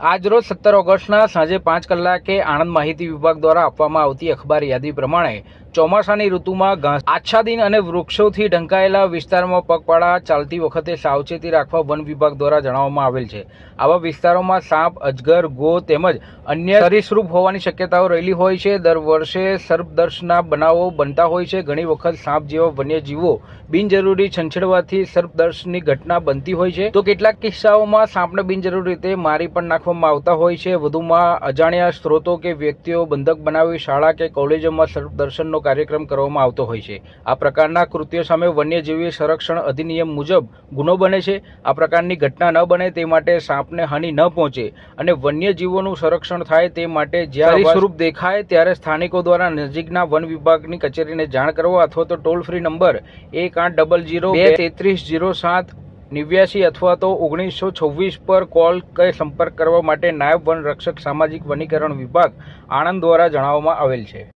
આજરોજ સત્તર ઓગસ્ટના સાંજે પાંચ કલાકે આણંદ માહિતી વિભાગ દ્વારા આપવામાં આવતી અખબાર યાદી પ્રમાણે ચોમાસાની ઋતુમાં ઘાસ આચ્છાદીન અને વૃક્ષોથી ઢંકાયેલા વિસ્તારમાં પગપાળા ચાલતી વખતે સાવચેતી રાખવા વન વિભાગ દ્વારા જણાવવામાં આવેલ છે. આવા વિસ્તારોમાં સાપ, અજગર, ગો તેમજ અન્ય સરીસૃપ હોવાની શક્યતાઓ રહેલી હોય છે. દર વર્ષે સર્પદર્શના બનાવો બનતા હોય છે. ઘણી વખત સાપ જેવા વન્યજીવો બિનજરૂરી છંછેડવાથી સર્પદર્શની ઘટના બનતી હોય છે. તો કેટલાક કિસ્સાઓમાં સાપને બિનજરૂરી રીતે મારી પણ નાખવામાં આવતા હોય છે. વધુમાં અજાણ્યા સ્ત્રોતો કે વ્યક્તિઓ બંધક બનાવી શાળા કે કોલેજોમાં સર્પદર્શનનો કાર્યક્રમ કરવામાં આવતો હોય છે. આ પ્રકારના કૃત્યો સામે વન્યજીવી સંરક્ષણ અધિનિયમ મુજબ ગુનો બને છે. આ પ્રકારની ઘટના ન બને તે માટે સાપને હાનિ ન પહોંચે અને વન્યજીવોનું સંરક્ષણ થાય તે માટે જ્યારે સ્વરૂપ દેખાય ત્યારે સ્થાનિકો દ્વારા નજીકના વન વિભાગની કચેરીને જાણ કરવા અથવા તો ટોલ ફ્રી નંબર એક આઠ ડબલ જીરો બે તેત્રીસ જીરો સાત નેવ્યાસી અથવા તો ઓગણીસો છવ્વીસ પર કોલ કે સંપર્ક કરવા માટે નાયબ વન રક્ષક સામાજિક વનીકરણ વિભાગ આણંદ દ્વારા જણાવવામાં આવેલ છે.